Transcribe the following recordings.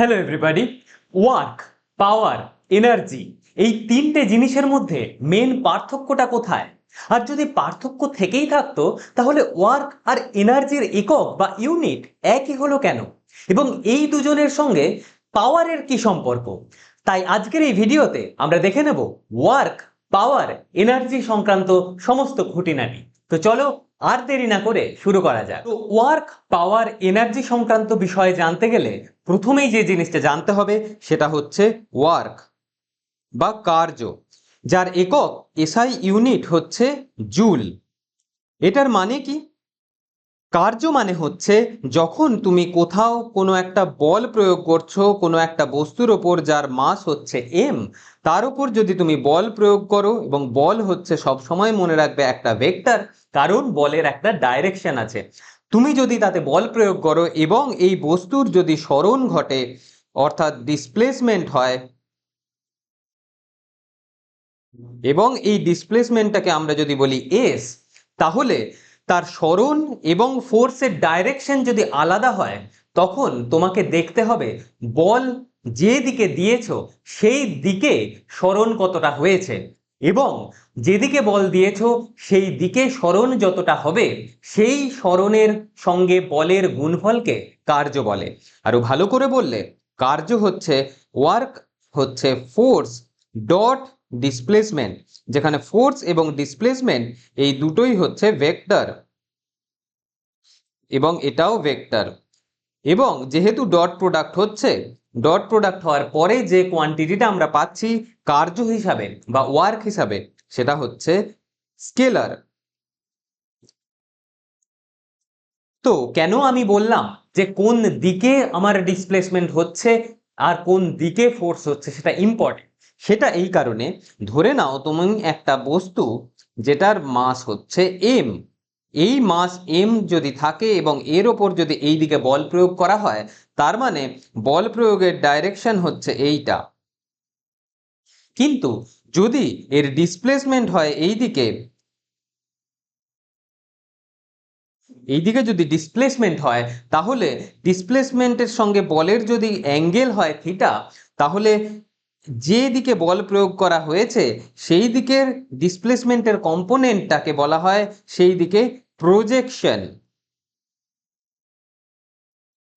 Hello everybody work power energy এই তিনটে জিনিসের মধ্যে মেন পার্থক্যটা কোথায়? আর যদি পার্থক্য থেকেই থাকতো, তাহলে ওয়ার্ক আর এনার্জির একক বা ইউনিট একই হলো কেন? এবং এই দুজনের সঙ্গে পাওয়ারের কি সম্পর্ক? তাই আজকের এই ভিডিওতে আমরা দেখে নেব ওয়ার্ক পাওয়ার এনার্জি সংক্রান্ত সমস্ত খুঁটিনাটি। তো চলো আর দেরি না করে শুরু করা যাক। তো ওয়ার্ক, পাওয়ার, এনার্জি সংক্রান্ত বিষয়ে জানতে গেলে প্রথমেই যে জিনিসটা জানতে হবে সেটা হচ্ছে ওয়ার্ক বা কার্য, যার একক এসআই ইউনিট হচ্ছে জুল। এটার মানে কি? কার্য মানে হচ্ছে যখন তুমি কোথাও কোনো একটা বল প্রয়োগ করছ, কোনো একটা বস্তুর ওপর যার মাস হচ্ছে এম তার উপর যদি তুমি বল প্রয়োগ করো এবং বল হচ্ছে সব সময় মনে রাখবে একটা ভেক্টর কারণ বলের একটা ডাইরেকশন আছে। তুমি যদি তাতে বল প্রয়োগ করো এবং এই বস্তুর যদি স্মরণ ঘটে, অর্থাৎ ডিসপ্লেসমেন্ট হয়, এবং এই ডিসপ্লেসমেন্টটাকে আমরা যদি বলি এস তাহলে তার স্মরণ এবং ফোর্সের ডাইরেকশন যদি আলাদা হয়, তখন তোমাকে দেখতে হবে, বল যে দিকে দিয়েছ, সেই দিকে স্মরণ কতটা হয়েছে। এবং যেদিকে বল দিয়েছ, সেই দিকে স্মরণ যতটা হবে, সেই স্মরণের সঙ্গে বলের গুণফলকে কার্য বলে। আরও ভালো করে বললে, কার্য হচ্ছে ওয়ার্ক হচ্ছে ফোর্স ডট ডিসপ্লেসমেন্ট যেখানে ফোর্স এবং ডিসপ্লেসমেন্ট এই দুটোই হচ্ছে ভেক্টর এবং এটাও ভেক্টর এবং যেহেতু ডট প্রোডাক্ট হচ্ছে ডট প্রোডাক্ট হওয়ার পরে যে কোয়ান্টিটিটা আমরা পাচ্ছি কার্য হিসাবে বা ওয়ার্ক হিসাবে, সেটা হচ্ছে স্কেলার তো কেন আমি বললাম যে কোন দিকে আমার ডিসপ্লেসমেন্ট হচ্ছে আর কোন দিকে ফোর্স হচ্ছে, সেটা ইম্পর্টেন্ট সেটা এই কারণে, ধরে নাও তুমি একটা বস্তু যেটার মাস হচ্ছে এম এই মাস এম যদি থাকে এবং এর ওপর যদি এই দিকে বল প্রয়োগ করা হয়, তার মানে বল প্রয়োগের ডাইরেকশন হচ্ছে এইটা। কিন্তু যদি এর ডিসপ্লেসমেন্ট হয় এই দিকে এইদিকে যদি ডিসপ্লেসমেন্ট হয়, তাহলে ডিসপ্লেসমেন্টের সঙ্গে বলের যদি অ্যাঙ্গেল হয় থিটা তাহলে যে দিকে বল প্রয়োগ করা হয়েছে, সেই দিকের ডিসপ্লেসমেন্টের কম্পোনেন্টটাকে বলা হয়, সেই দিকে প্রজেকশন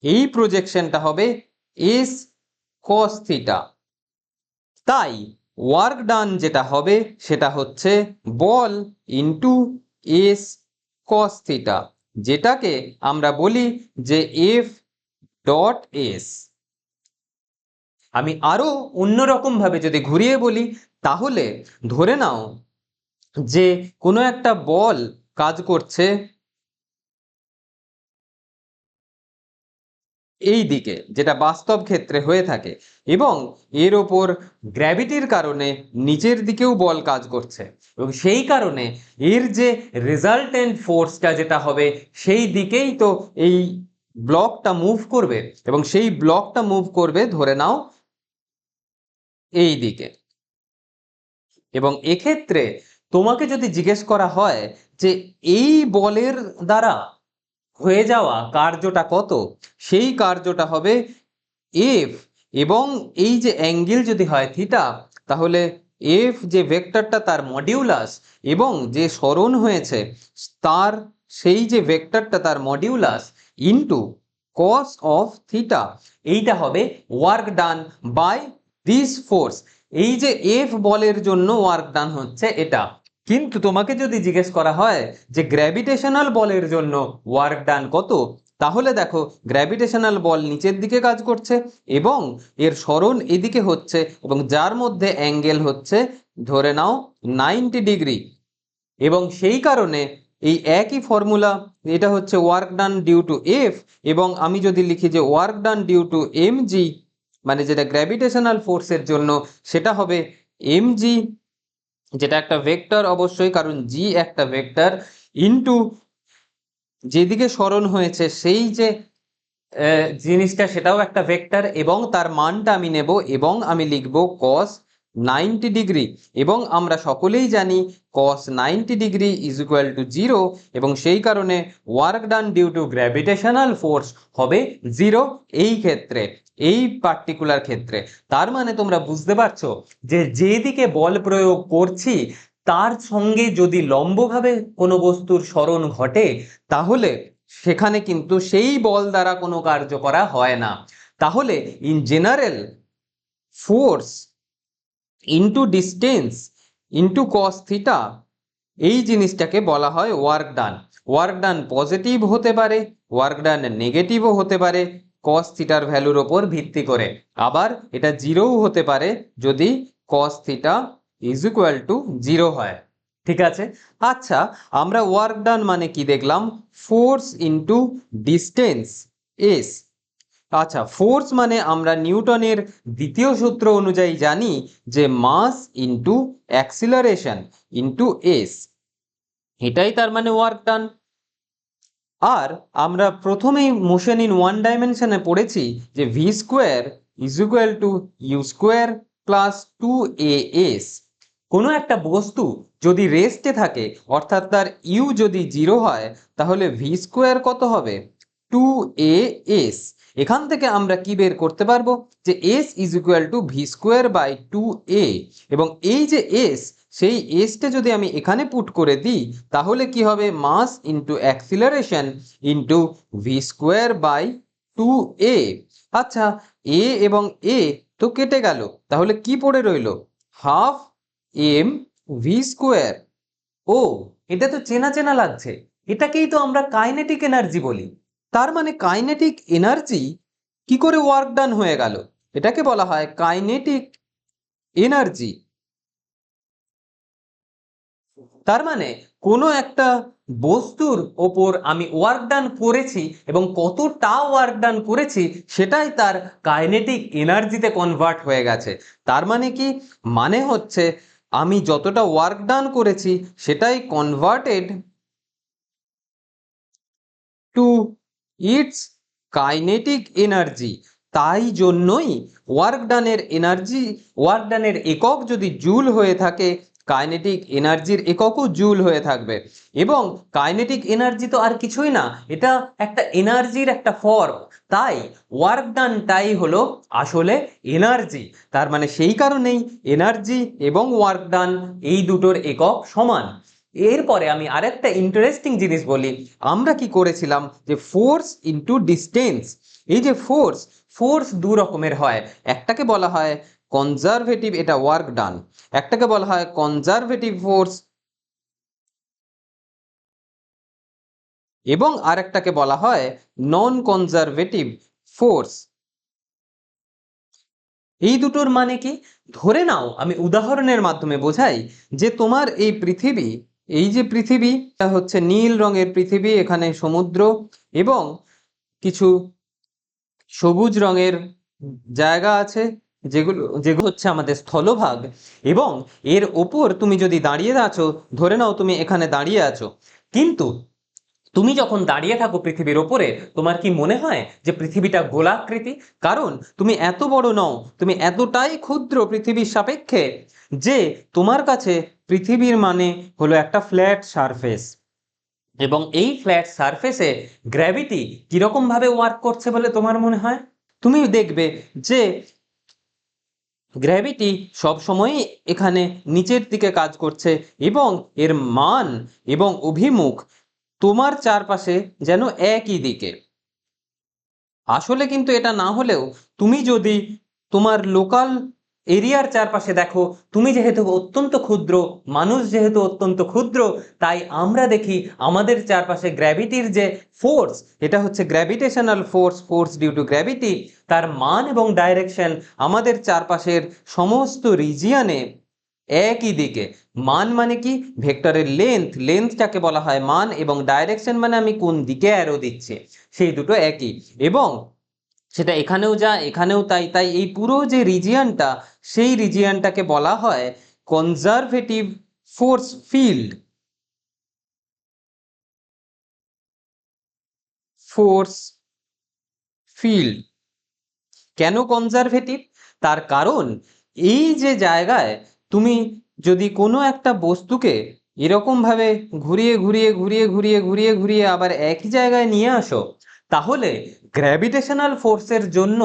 এই প্রজেকশনটা হবে এস কস থিটা তাই ওয়ার্ক ডান যেটা হবে, সেটা হচ্ছে বল ইন্টু এস কস থিটা যেটাকে আমরা বলি যে এফ ডট এস আমি আরও অন্যরকম ভাবে যদি ঘুরিয়ে বলি, তাহলে ধরে নাও যে কোনো একটা বল কাজ করছে এই দিকে, যেটা বাস্তব ক্ষেত্রে হয়ে থাকে এবং এর ওপর গ্র্যাভিটির কারণে নিচের দিকেও বল কাজ করছে এবং সেই কারণে এর যে রেজাল্টেন্ট ফোর্সটা যেটা হবে, সেই দিকেই তো এই ব্লকটা মুভ করবে এবং সেই ব্লকটা মুভ করবে, ধরে নাও এই দিকে এবং এক্ষেত্রে তোমাকে যদি জিজ্ঞেস করা হয় যে এই বলের দ্বারা হয়ে যাওয়া কার্যটা কত? সেই কার্যটা হবে এফ এবং এই যে অ্যাঙ্গেল যদি হয় থিটা, তাহলে এফ যে ভেক্টরটা তার মডিউলাস এবং যে স্মরণ হয়েছে তার সেই যে ভেক্টরটা তার modulus into cos of theta এইটা হবে work done by this force এই যে এফ বলের জন্য ওয়ার্ক ডান হচ্ছে এটা। কিন্তু তোমাকে যদি জিজ্ঞেস করা হয় যে গ্র্যাভিটেশনাল বলের জন্য ওয়ার্ক ডান কত, তাহলে দেখো গ্র্যাভিটেশনাল বল নিচের দিকে কাজ করছে এবং এর স্মরণ এদিকে হচ্ছে এবং যার মধ্যে অ্যাঙ্গেল হচ্ছে, ধরে নাও নাইনটি ডিগ্রি এবং সেই কারণে এই একই ফর্মুলা এটা হচ্ছে work done due to F এবং আমি যদি লিখি যে work done due to M G মানে যেটা গ্র্যাভিটেশনাল ফোর্সের জন্য সেটা হবে এম জি যেটা একটা ভেক্টর অবশ্যই, কারণ জি একটা ভেক্টর ইনটু যেদিকে স্মরণ হয়েছে সেই যে জিনিসটা সেটাও একটা ভেক্টর এবং তার মানটা আমি নেব এবং আমি লিখব কস নাইনটি ডিগ্রি এবং আমরা সকলেই জানি cos ninety degree is equal to zero এবং সেই কারণে work done due to gravitational force হবে জিরো এই ক্ষেত্রে, এই পার্টিকুলার ক্ষেত্রে। তার মানে তোমরা বুঝতে পারছ যে যেদিকে বল প্রয়োগ করছি, তার সঙ্গে যদি লম্বভাবে কোনো বস্তুর স্মরণ ঘটে, তাহলে সেখানে কিন্তু সেই বল দ্বারা কোনো কার্য করা হয় না। তাহলে in general force into distance into cos theta এই জিনিসটাকে বলা হয় work done work done positive হতে পারে ওয়ার্ক ডান নেগেটিভও হতে পারে কস থিটার ভ্যালুর ওপর ভিত্তি করে। আবার এটা জিরোও হতে পারে যদি cos theta is equal to zero হয়। ঠিক আছে? আচ্ছা আমরা ওয়ার্ক ডান মানে কি দেখলাম? ফোর্স ইনটু ডিস্টেন্স এস আচ্ছা ফোর্স মানে আমরা নিউটনের দ্বিতীয় সূত্র অনুযায়ী জানি যে mass into acceleration into S এটাই তার মানে ওয়ার্ক ডান আর আমরা প্রথমেই মোশন ইন ওয়ান ডাইমেনশনে পড়েছি যে V square is equal to U square plus two A S কোনো একটা বস্তু যদি রেস্টে থাকে, অর্থাৎ তার ইউ যদি জিরো হয়, তাহলে ভি স্কোয়ার কত হবে? টু এ এস এখান থেকে আমরা কি বের করতে পারব? যে S is equal to V square by two A এবং এই যে এস সেই এসটা যদি আমি এখানে পুট করে দিই, তাহলে কি হবে? Mass into acceleration into V square by two A আচ্ছা এ এবং এ তো কেটে গেল। তাহলে কি পড়ে রইল? হাফ এম ভি স্কোয়ার ও, এটা তো চেনা চেনা লাগছে। এটাকেই তো আমরা কাইনেটিক এনার্জি বলি। তার মানে কাইনেটিক এনার্জি কি করে ওয়ার্ক ডান হয়ে গেল? এটাকে বলা হয় কাইনেটিক এনার্জি তার মানে কোনো একটা বস্তুর ওপর আমি ওয়ার্ক ডান করেছি এবং কতটা ওয়ার্ক ডান করেছি সেটাই তার কাইনেটিক এনার্জিতে কনভার্ট হয়ে গেছে। তার মানে কি? মানে হচ্ছে আমি যতটা ওয়ার্ক ডান করেছি সেটাই converted to its kinetic energy. তাই জন্যই ওয়ার্ক ডানের এনার্জি ওয়ার্ক ডানের একক যদি জুল হয়ে থাকে, কাইনেটিক এনার্জির এককও জুল হয়ে থাকবে। এবং কাইনেটিক এনার্জি তো আর কিছুই না, এটা একটা এনার্জির একটা ফর্ম তাই ওয়ার্ক ডানটাই হলো আসলে এনার্জি। তার মানে সেই কারণেই এনার্জি এবং ওয়ার্ক ডান এই দুটোর একক সমান। এরপরে আমি আরেকটা ইন্টারেস্টিং জিনিস বলি। আমরা কি করেছিলাম যে ফোর্স ইনটু ডিস্টেন্স এই যে ফোর্স ফোর্স দু রকমের হয়। একটাকে বলা হয় কনজারভেটিভ এটা ওয়ার্ক ডান একটাকে বলা হয় কনজারভেটিভ ফোর্স এবং আরেকটাকে বলা হয় নন কনজারভেটিভ ফোর্স এই দুটোর মানে কি? ধরে নাও, আমি উদাহরণের মাধ্যমে বোঝাই যে তোমার এই পৃথিবী এই যে পৃথিবী এটা হচ্ছে নীল রঙের পৃথিবী, এখানে সমুদ্র এবং কিছু সবুজ রঙের জায়গা আছে, যেগুলো যেগুলো হচ্ছে আমাদের স্থলভাগ এবং এর ওপর তুমি যদি দাঁড়িয়ে আছো, ধরে নাও তুমি এখানে দাঁড়িয়ে আছো। কিন্তু তুমি যখন দাঁড়িয়ে থাকো পৃথিবীর ওপরে, তোমার কি মনে হয় যে পৃথিবীটা গোলাকৃতি? কারণ তুমি এত বড় নও, তুমি এতটাই ক্ষুদ্র পৃথিবীর সাপেক্ষে যে তোমার কাছে পৃথিবীর মানে হলো একটা ফ্ল্যাট সারফেস। এবং এই ফ্ল্যাট সারফেসে গ্র্যাভিটি কীরকম ভাবে ওয়ার্ক করছে বলে তোমার মনে হয়? তুমি দেখবে যে গ্র্যাভিটি সবসময়ই এখানে নিচের দিকে কাজ করছে এবং এর মান এবং অভিমুখ তোমার চারপাশে যেন একই দিকে। আসলে কিন্তু এটা না হলেও তুমি যদি তোমার লোকাল এরিয়ার চারপাশে দেখো, তুমি যেহেতু অত্যন্ত ক্ষুদ্র, মানুষ যেহেতু অত্যন্ত ক্ষুদ্র, তাই আমরা দেখি আমাদের চারপাশে গ্র্যাভিটির যে ফোর্স, এটা হচ্ছে gravitational force force due to gravity, তার মান এবং ডাইরেকশন আমাদের চারপাশের সমস্ত রিজিয়নে একই দিকে। মান মানে কি? ভেক্টরের লেন্থ লেন্থটাকে বলা হয় মান এবং ডাইরেকশন মানে আমি কোন দিকে অ্যারো দিচ্ছি, সেই দুটো একই। এবং সেটা এখানেও যা, এখানেও তাই তাই এই পুরো যে রিজিয়নটা সেই রিজিয়নটাকে বলা হয় conservative force field force field কেন কনজারভেটিভ তার কারণ, এই যে জায়গায় তুমি যদি কোনো একটা বস্তুকে এরকম ভাবে ঘুরিয়ে ঘুরিয়ে ঘুরিয়ে ঘুরিয়ে ঘুরিয়ে ঘুরিয়ে আবার একই জায়গায় নিয়ে আসো তাহলে গ্র্যাভিটেশনাল ফোর্সের জন্য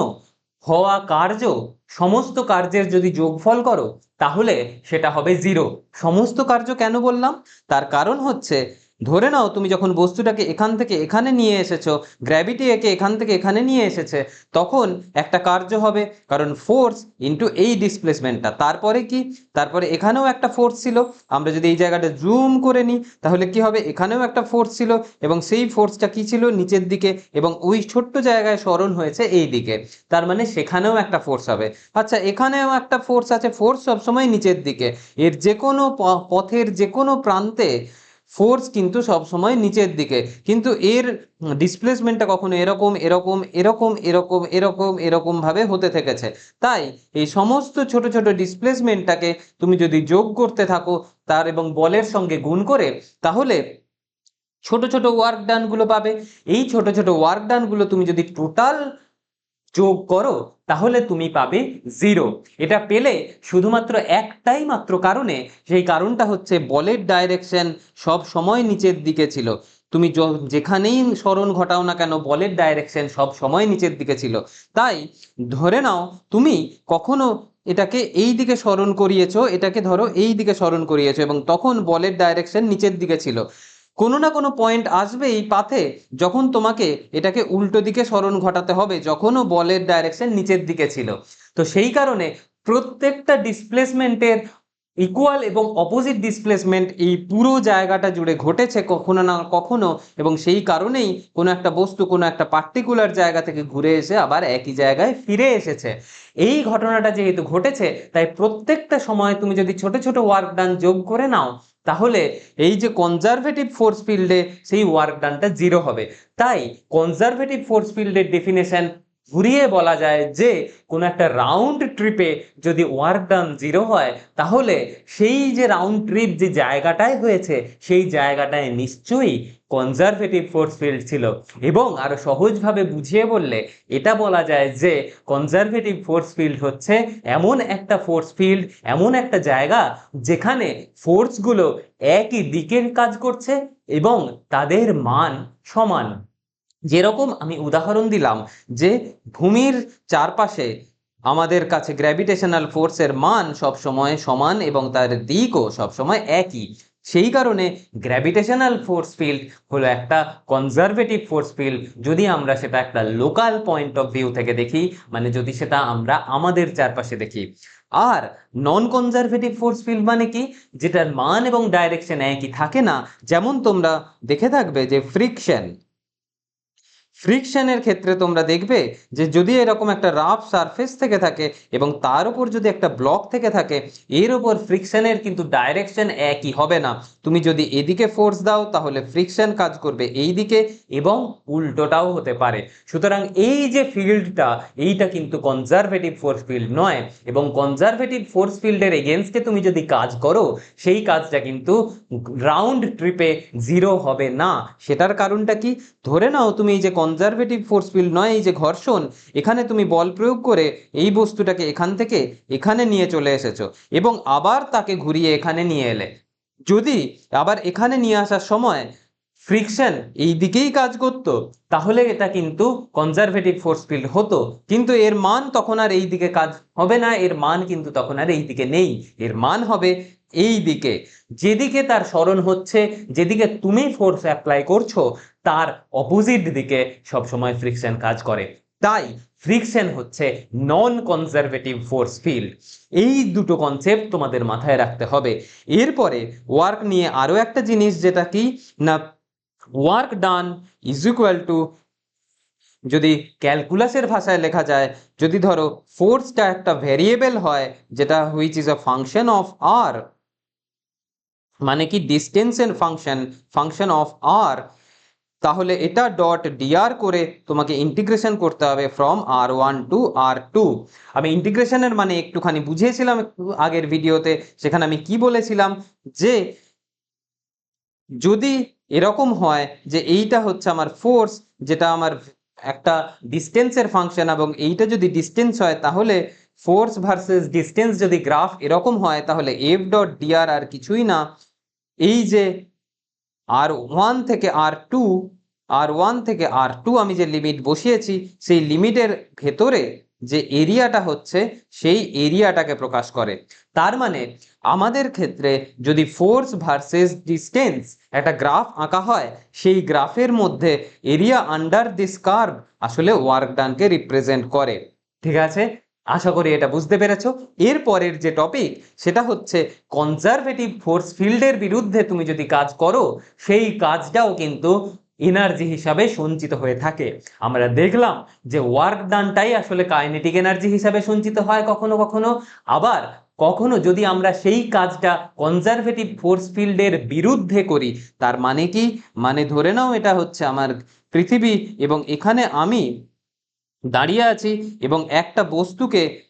হওয়া কার্য, সমস্ত কার্যের যদি যোগফল করো, তাহলে সেটা হবে জিরো সমস্ত কার্য কেন বললাম? তার কারণ হচ্ছে ধরে নাও তুমি যখন বস্তুটাকে এখান থেকে এখানে নিয়ে এসেছ গ্র্যাভিটি একে এখান থেকে এখানে নিয়ে এসেছে, তখন একটা কার্য হবে। কারণ ফোর্স ইনটু এই ডিসপ্লেসমেন্টটা তারপরে কি? তারপরে এখানেও একটা ফোর্স ছিল। আমরা যদি এই জায়গাটা জুম করে নিই, তাহলে কি হবে? এখানেও একটা ফোর্স ছিল এবং সেই ফোর্সটা কি ছিল? নিচের দিকে এবং ওই ছোট্ট জায়গায় স্মরণ হয়েছে এই দিকে। তার মানে সেখানেও একটা ফোর্স হবে। আচ্ছা এখানেও একটা ফোর্স আছে। ফোর্স সবসময় নিচের দিকে। এর যে কোনো পথের যে কোনো প্রান্তে ফোর্স কিন্তু সবসময় নিচের দিকে। কিন্তু এর ডিসপ্লেসমেন্টটা কখনো এরকম এরকম এরকম এরকম এরকম এরকম ভাবে হতে থেকেছে। তাই এই সমস্ত ছোট ছোট ডিসপ্লেসমেন্টটাকে তুমি যদি যোগ করতে থাকো তার এবং বলের সঙ্গে গুণ করে, তাহলে ছোট ছোট ওয়ার্ক ডানগুলো পাবে। এই ছোট ছোট ওয়ার্ক ডানগুলো তুমি যদি টোটাল যোগ করো তাহলে তুমি পাবে জিরো এটা পেলে শুধুমাত্র একটাই মাত্র কারণে, সেই কারণটা হচ্ছে বলের ডাইরেকশন সব সময় নিচের দিকে ছিল। তুমি যেখানেই স্মরণ ঘটাও না কেন, বলের ডাইরেকশন সব সময় নিচের দিকে ছিল। তাই ধরে নাও, তুমি কখনো এটাকে এই দিকে স্মরণ করিয়েছো, এটাকে ধরো এই দিকে স্মরণ করিয়েছো, এবং তখন বলের ডাইরেকশন নিচের দিকে ছিল। কোনো না কোনো পয়েন্ট আসবে এই পাথে যখন তোমাকে এটাকে উল্টো দিকে স্মরণ ঘটাতে হবে, যখনও বলের ডাইরেকশন নিচের দিকে ছিল। তো সেই কারণে প্রত্যেকটা ডিসপ্লেসমেন্টের ইকুয়াল এবং অপোজিট ডিসপ্লেসমেন্ট এই পুরো জায়গাটা জুড়ে ঘটেছে কখনো না কখনো এবং সেই কারণেই কোনো একটা বস্তু, কোনো একটা পার্টিকুলার জায়গা থেকে ঘুরে এসে আবার একই জায়গায় ফিরে এসেছে। এই ঘটনাটা যেহেতু ঘটেছে, তাই প্রত্যেকটা সময় তুমি যদি ছোট ছোট ওয়ার্ক ডান যোগ করে নাও তাহলে এই যে কনজারভেটিভ ফোর্স ফিল্ডে সেই ওয়ার্ক ডানটা জিরো হবে। তাই কনজারভেটিভ ফোর্স ফিল্ডের ডেফিনেশন ঘুরিয়ে বলা যায় যে, কোনো একটা রাউন্ড ট্রিপে যদি ওয়ার্ক ডান জিরো হয়, তাহলে সেই যে রাউন্ড ট্রিপ যে জায়গাটায় হয়েছে, সেই জায়গাটায় নিশ্চয়ই কনজারভেটিভ ফোর্স ফিল্ড ছিল। এবং আরও সহজভাবে বুঝিয়ে বললে, এটা বলা যায় যে কনজারভেটিভ ফোর্স ফিল্ড হচ্ছে এমন একটা ফোর্স ফিল্ড এমন একটা জায়গা যেখানে ফোর্সগুলো একই দিকের কাজ করছে এবং তাদের মান সমান। যেরকম আমি উদাহরণ দিলাম যে ভূমির চারপাশে আমাদের কাছে গ্র্যাভিটেশনাল ফোর্সের মান সবসময় সমান এবং তার দিকও সবসময় একই। সেই কারণে গ্র্যাভিটেশনাল ফোর্স ফিল্ড হলো একটা কনজারভেটিভ ফোর্স ফিল্ড যদি আমরা সেটা একটা লোকাল পয়েন্ট অফ ভিউ থেকে দেখি মানে যদি সেটা আমরা আমাদের চারপাশে দেখি। আর নন কনজারভেটিভ ফোর্স ফিল্ড মানে কি? যেটার মান এবং ডাইরেকশন একই থাকে না। যেমন তোমরা দেখে থাকবে যে ফ্রিকশন ফ্রিকশনের ক্ষেত্রে তোমরা দেখবে যে যদি এরকম একটা রাফ সারফেস থেকে থাকে এবং তার উপর যদি একটা ব্লক থেকে থাকে, এর উপর ফ্রিকশনের কিন্তু ডাইরেকশন একই হবে না। তুমি যদি এদিকে ফোর্স দাও, তাহলে ফ্রিকশন কাজ করবে এই দিকে এবং উল্টোটাও হতে পারে। সুতরাং এই যে ফিল্ডটা, এইটা কিন্তু কনজারভেটিভ ফোর্স ফিল্ড নয় এবং কনজারভেটিভ ফোর্স ফিল্ডের এগেনস্টে তুমি যদি কাজ করো, সেই কাজটা কিন্তু রাউন্ড ট্রিপে জিরো হবে না। সেটার কারণটা কি? ধরে নাও তুমি এই যে কনজারভেটিভ ফোর্স ফিল্ড নয়, এই যে ঘর্ষণ, এখানে তুমি বল প্রয়োগ করে এই বস্তুটাকে এখান থেকে এখানে নিয়ে চলে এসেছ এবং আবার তাকে ঘুরিয়ে এখানে নিয়ে এলে। যদি আবার এখানে নিয়ে আসার সময় ফ্রিকশন এই দিকেই কাজ করতো, তাহলে এটা কিন্তু কনজারভেটিভ ফোর্স ফিল্ড হতো। কিন্তু এর মান তখন আর এই দিকে কাজ হবে না, এর মান কিন্তু তখন আর এই দিকে নেই। এর মান হবে এই দিকে যেদিকে তার স্মরণ হচ্ছে, যেদিকে তুমি ফোর্স অ্যাপ্লাই করছ, তার অপোজিট দিকে সবসময় ফ্রিকশন কাজ করে। তাই ফ্রিকশন হচ্ছে নন কনজারভেটিভ ফোর্স ফিল্ড এই দুটো কনসেপ্ট তোমাদের মাথায় রাখতে হবে। এরপরে ওয়ার্ক নিয়ে আরও একটা জিনিস, যেটা কি? না work done is equal to যদি ক্যালকুলাসের ভাষায় লেখা যায়, যদি ধরো ফোর্সটা একটা ভেরিয়েবল হয়, যেটা which is a function of R মানে কি ডিস্টেন্সের ফাংশন ফাংশন অফ আর তাহলে এটা ডট ডিআর করে তোমাকে ইন্টিগ্রেশন করতে হবে from R one to R two আমি ইন্টিগ্রেশনের মানে একটুখানি বুঝিয়েছিলাম আগের ভিডিওতে সেখানে আমি কি বলেছিলাম? যে যদি এরকম হয় যে এইটা হচ্ছে আমার ফোর্স যেটা আমার একটা ডিস্টেন্সের ফাংশন এবং এইটা যদি ডিস্টেন্স হয়, তাহলে ফোর্স ভার্সেস ডিস্টেন্স যদি গ্রাফ এরকম হয়, তাহলে এফ ডট ডিআর আর কিছুই না। এই যে আর ওয়ান থেকে আর টু, আর ওয়ান থেকে আর টু আমি যে লিমিট বসিয়েছি, সেই লিমিটের ভেতরে যে এরিয়াটা হচ্ছে, সেই এরিয়াটাকে প্রকাশ করে। তার মানে আমাদের ক্ষেত্রে যদি ফোর্স ভার্সেস ডিস্টেন্স একটা গ্রাফ আঁকা হয়, সেই গ্রাফের মধ্যে এরিয়া আন্ডার দিস কার্ভ আসলে ওয়ার্ক ডানকে রিপ্রেজেন্ট করে। ঠিক আছে? আশা করি এটা বুঝতে পেরেছ। এর পরের যে টপিক সেটা হচ্ছে কনজারভেটিভ ফোর্স ফিল্ডের বিরুদ্ধে তুমি যদি কাজ করো, সেই কাজটাও কিন্তু এনার্জি হিসাবে সঞ্চিত হয়ে থাকে। আমরা দেখলাম যে ওয়ার্ক ডানটাই আসলে কাইনেটিক এনার্জি হিসাবে সঞ্চিত হয় কখনো কখনো। আবার কখনো যদি আমরা সেই কাজটা কনজারভেটিভ ফোর্স ফিল্ডের বিরুদ্ধে করি, তার মানে কি? মানে ধরে নাও এটা হচ্ছে আমার পৃথিবী এবং এখানে আমি দাঁড়িয়ে আছি এবং একটা বস্তুকে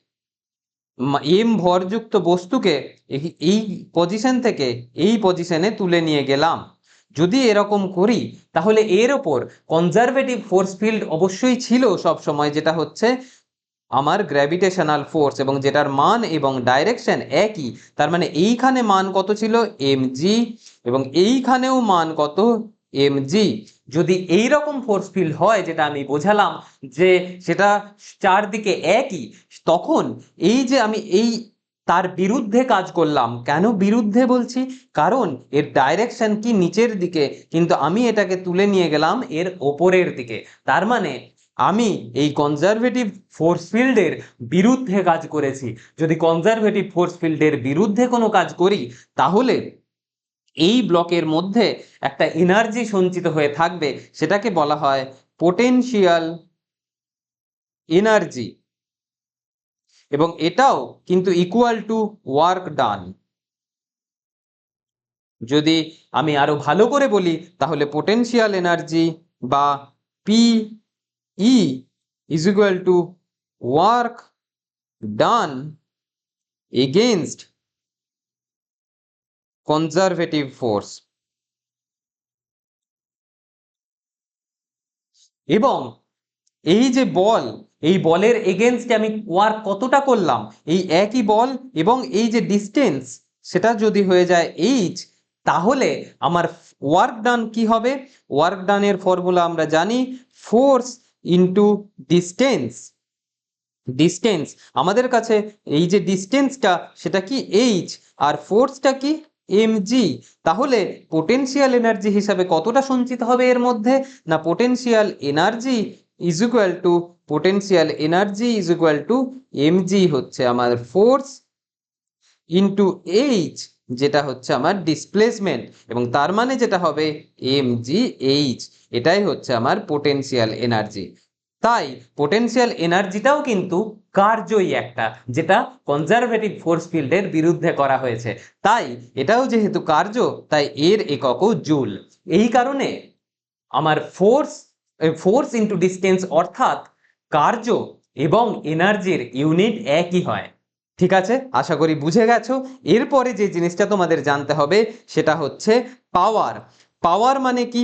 এম ভরযুক্ত বস্তুকে এই- পজিশন থেকে এই পজিশনে তুলে নিয়ে গেলাম। যদি এরকম করি, তাহলে এর ওপর কনজারভেটিভ ফোর্স ফিল্ড অবশ্যই ছিল সব সময় যেটা হচ্ছে আমার গ্র্যাভিটেশনাল ফোর্স এবং যেটার মান এবং ডাইরেকশন একই। তার মানে এইখানে মান কত ছিল? এম এবং এইখানেও মান কত? এম যদি এই রকম ফোর্স ফিল্ড হয়, যেটা আমি বোঝালাম যে সেটা চারদিকে একই, তখন এই যে আমি এই তার বিরুদ্ধে কাজ করলাম, কেন বিরুদ্ধে বলছি? কারণ এর ডাইরেকশন কি নিচের দিকে, কিন্তু আমি এটাকে তুলে নিয়ে গেলাম এর ওপরের দিকে। তার মানে আমি এই কনজারভেটিভ ফোর্স ফিল্ডের বিরুদ্ধে কাজ করেছি। যদি কনজারভেটিভ ফোর্স ফিল্ডের বিরুদ্ধে কোনো কাজ করি, তাহলে এই ব্লকের মধ্যে একটা এনার্জি সঞ্চিত হয়ে থাকবে, সেটাকে বলা হয় পোটেনশিয়াল এনার্জি এবং এটাও কিন্তু ইকুয়াল টু ওয়ার্ক ডান যদি আমি আরও ভালো করে বলি, তাহলে পোটেনশিয়াল এনার্জি বা P E is equal to work done against conservative force এবং এই যে বল, এই বলের এগেনস্টে আমি ওয়ার্ক কতটা করলাম? এই একই বল এবং এই যে ডিস্টেন্স সেটা যদি হয়ে যায় এইচ তাহলে আমার ওয়ার্ক ডান কি হবে? ওয়ার্ক ডানের ফর্মুলা আমরা জানি ফোর্স ইন্টু ডিস্টেন্স ডিস্টেন্স আমাদের কাছে এই যে ডিস্টেন্সটা সেটা কি এইচ আর ফোর্সটা কি? এম জি তাহলে পোটেনশিয়াল এনার্জি হিসাবে কতটা সঞ্চিত হবে এর মধ্যে? না potential energy is equal to potential energy is equal to M G হচ্ছে আমার ফোর্স ইন্টু এইচ যেটা হচ্ছে আমার ডিসপ্লেসমেন্ট এবং তার মানে যেটা হবে এম জি এইচ এটাই হচ্ছে আমার পোটেনশিয়াল এনার্জি তাই পোটেনশিয়াল এনার্জিটাও কিন্তু কার্যই একটা, যেটা কনজারভেটিভ ফোর্স ফিল্ডের বিরুদ্ধে করা হয়েছে। তাই এটাও যেহেতু কার্য, তাই এর এককও জুল। এই কারণে আমার ফোর্স ফোর্স ইন্টু ডিস্টেন্স অর্থাৎ কার্য এবং এনার্জির ইউনিট একই হয়। ঠিক আছে? আশা করি বুঝে গেছো? এরপরে যে জিনিসটা তোমাদের জানতে হবে, সেটা হচ্ছে পাওয়ার পাওয়ার মানে কি?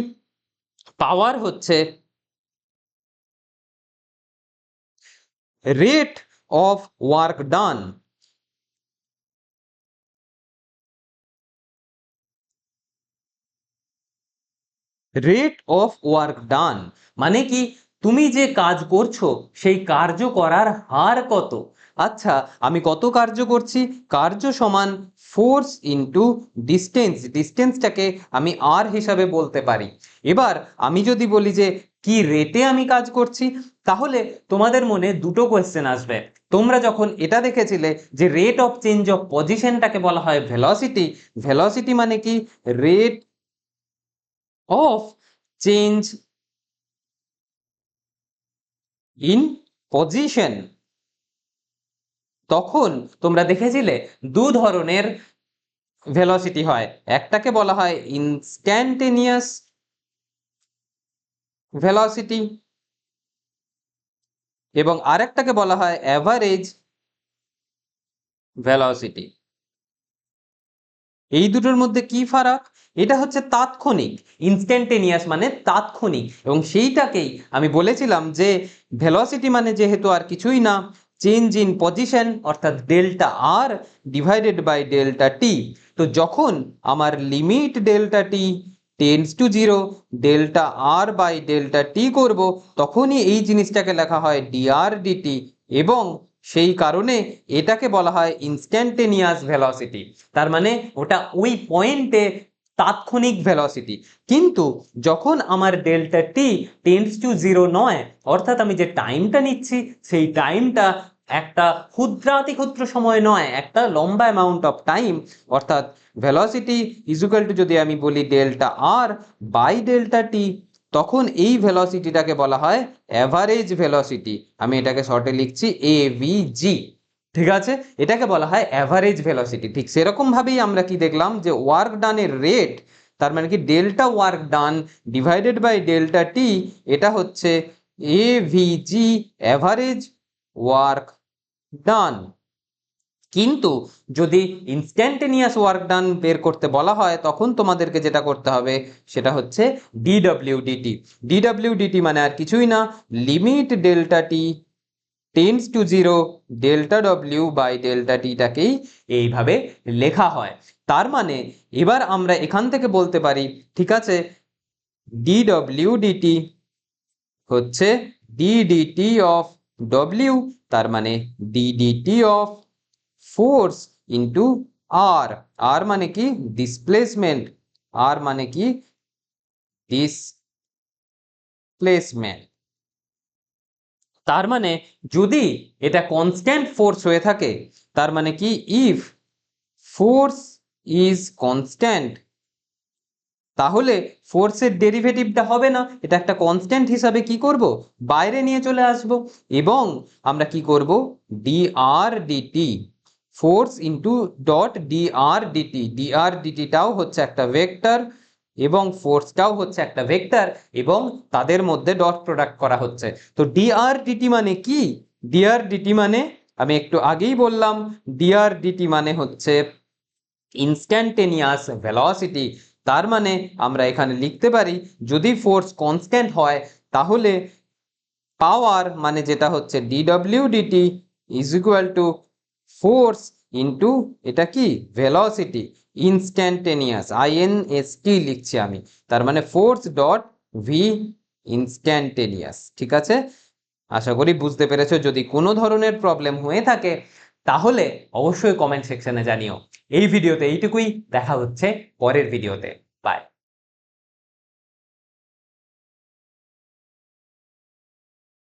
পাওয়ার হচ্ছে rate of work done rate of work done মানে কি? তুমি যে কাজ করছ, সেই কার্য করার হার কত? আচ্ছা আমি কত কার্য করছি? কার্য সমান ফোর্স ইন্টু ডিস্টেন্স ডিস্টেন্সটাকে আমি আর হিসাবে বলতে পারি। এবার আমি যদি বলি যে কি রেটে আমি কাজ করছি? তাহলে তোমাদের মনে দুটো কোয়েশ্চেন আসবে। তোমরা যখন এটা দেখেছিলে যে রেট অফ চেঞ্জ অফ পজিশনটাকে বলা হয় ভেলোসিটি ভেলোসিটি মানে কি? Rate of change in position তখন তোমরা দেখেছিলে দু ধরনের ভেলোসিটি হয়। একটাকে বলা হয় ইনস্ট্যান্টেনিয়াস ভেলোসিটি এবং আরেকটাকে বলা হয় অ্যাভারেজ ভেলোসিটি এই দুটোর মধ্যে কি ফারাক? এটা হচ্ছে তাৎক্ষণিক ইনস্ট্যান্টেনিয়াস মানে তাৎক্ষণিক। এবং সেইটাকেই আমি বলেছিলাম যে ভেলোসিটি মানে যেহেতু আর কিছুই না চেঞ্জ ইন পজিশন অর্থাৎ delta R divided by delta T তো যখন আমার limit delta T tends to zero delta R by delta T করব, তখনই এই জিনিসটাকে লেখা হয় ডিআর ডিটি এবং সেই কারণে এটাকে বলা হয় ইনস্ট্যান্টেনিয়াস ভেলোসিটি তার মানে ওটা ওই পয়েন্টে তাৎক্ষণিক ভেলোসিটি কিন্তু যখন আমার delta T tends to zero নয়, অর্থাৎ আমি যে টাইমটা নিচ্ছি, সেই টাইমটা একটা ক্ষুদ্রাতি ক্ষুদ্র সময় নয়, একটা লম্বা অ্যামাউন্ট অফ টাইম অর্থাৎ ভেলোসিটি ইজুকাল টু যদি আমি বলি delta R by delta T তখন এই ভেলোসিটিটাকে বলা হয় অ্যাভারেজ ভেলোসিটি আমি এটাকে শর্টে লিখছি এ ভি জি ঠিক আছে? এটাকে বলা হয় অ্যাভারেজ ভেলোসিটি ঠিক সেরকমভাবেই আমরা কি দেখলাম যে ওয়ার্ক ডানের রেট তার মানে কি delta work done divided by delta T এটা হচ্ছে A V G average work done কিন্তু যদি ইনস্ট্যান্টেনিয়াস ওয়ার্ক ডান বের করতে বলা হয়, তখন তোমাদেরকে যেটা করতে হবে, সেটা হচ্ছে ডিডব্লিউডিটি ডিডব্লিউডিটি মানে আর কিছুই না limit delta T tends to zero delta W by delta টিটাকেই এইভাবে লেখা হয়। তার মানে এবার আমরা এখান থেকে বলতে পারি, ঠিক আছে ডিডব্লিউডিটি হচ্ছে ডিডিটি অফ ডব্লিউ তার মানে DDT of force into R R মানে কি? ডিসপ্লেসমেন্ট আর মানে কি? ডিসপ্লেসমেন্ট তার মানে যদি এটা কনস্ট্যান্ট ফোর্স হয়ে থাকে, তার মানে কি? ইফ ফোর্স ইজ কনস্ট্যান্ট তাহলে ফোর্সের ডেরিভেটিভটা হবে না। এটা একটা কনস্ট্যান্ট হিসাবে কি করব? বাইরে নিয়ে চলে আসব। এবং আমরা কি করব? DR DT force into dot DR DT DR হচ্ছে একটা ভেক্টর এবং ফোর্সটাও হচ্ছে একটা ভেক্টর এবং তাদের মধ্যে ডট প্রোডাক্ট করা হচ্ছে। তো ডিআর ডিটি মানে কি? ডিআর ডিটি মানে আমি একটু আগেই বললাম ডিআর ডিটি মানে হচ্ছে ইনস্ট্যান্টেনিয়াস ভেলোসিটি তার মানে আমরা এখানে লিখতে পারি, যদি ফোর্স কনস্ট্যান্ট হয়, তাহলে পাওয়ার মানে যেটা হচ্ছে DW DT is equal to force into এটা কি? ভেলোসিটি ইনস্ট্যান্টেনিয়াস আইএনএসটি লিখছি আমি। তার মানে ফোর্স ডট ভি ইনস্ট্যান্টেনিয়াস ঠিক আছে? আশা করি বুঝতে পেরেছ। যদি কোনো ধরনের প্রবলেম হয়ে থাকে, তাহলে অবশ্যই কমেন্ট সেকশনে জানিও। এই ভিডিওতে এইটুকুই। দেখা হচ্ছে পরের ভিডিওতে। বাই